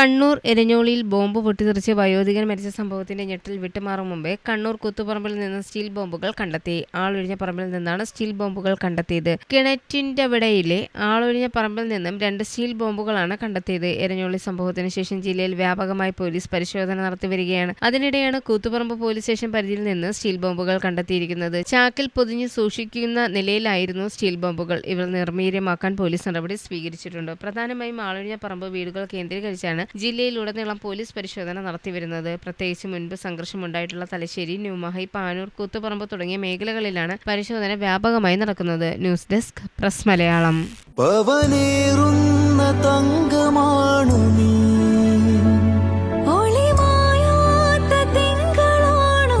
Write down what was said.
Kannur എരഞ്ഞോളിയിൽ bomb പൊട്ടിത്തെറിച്ച് വയോധികൻ മരിച്ച സംഭവത്തിന്റെ ഞെട്ടിൽ വിട്ടുമാറും മുമ്പേ കണ്ണൂർ കുത്തുപറമ്പിൽ നിന്ന് സ്റ്റീൽ ബോംബുകൾ കണ്ടെത്തി. ആളൊഴിഞ്ഞ പറമ്പിൽ നിന്നാണ് സ്റ്റീൽ ബോംബുകൾ കണ്ടെത്തിയത്. കിണറ്റിന്റെ വിടയിലെ ആളൊഴിഞ്ഞ പറമ്പിൽ നിന്നും രണ്ട് സ്റ്റീൽ ബോംബുകളാണ് കണ്ടെത്തിയത്. എരഞ്ഞോളി സംഭവത്തിന് ശേഷം ജില്ലയിൽ വ്യാപകമായി പോലീസ് പരിശോധന നടത്തിവരികയാണ് അതിനിടെയാണ് കൂത്തുപറമ്പ് പോലീസ് സ്റ്റേഷൻ പരിധിയിൽ നിന്ന് സ്റ്റീൽ ബോംബുകൾ കണ്ടെത്തിയിരിക്കുന്നത്. ചാക്കിൽ പൊതിഞ്ഞ് സൂക്ഷിക്കുന്ന നിലയിലായിരുന്നു സ്റ്റീൽ ബോംബുകൾ. ഇവർ നിർവീര്യമാക്കാൻ പോലീസ് നടപടി സ്വീകരിച്ചിട്ടുണ്ട്. പ്രധാനമായും ആളൊഴിഞ്ഞ പറമ്പ് വീടുകൾ കേന്ദ്രീകരിച്ചാണ് ജില്ലയിലുടനീളം പോലീസ് പരിശോധന നടത്തിവരുന്നത് പ്രത്യേകിച്ച് മുൻപ് സംഘർഷമുണ്ടായിട്ടുള്ള തലശ്ശേരി ന്യൂമഹൈ പാനൂർ കൂത്തുപറമ്പ് തുടങ്ങിയ മേഖലകളിലാണ് പരിശോധന വ്യാപകമായി നടക്കുന്നത്. News desk press Malayalam. തങ്കമാണു നീ. ഒളിമായാത്ത തിങ്കളാണോ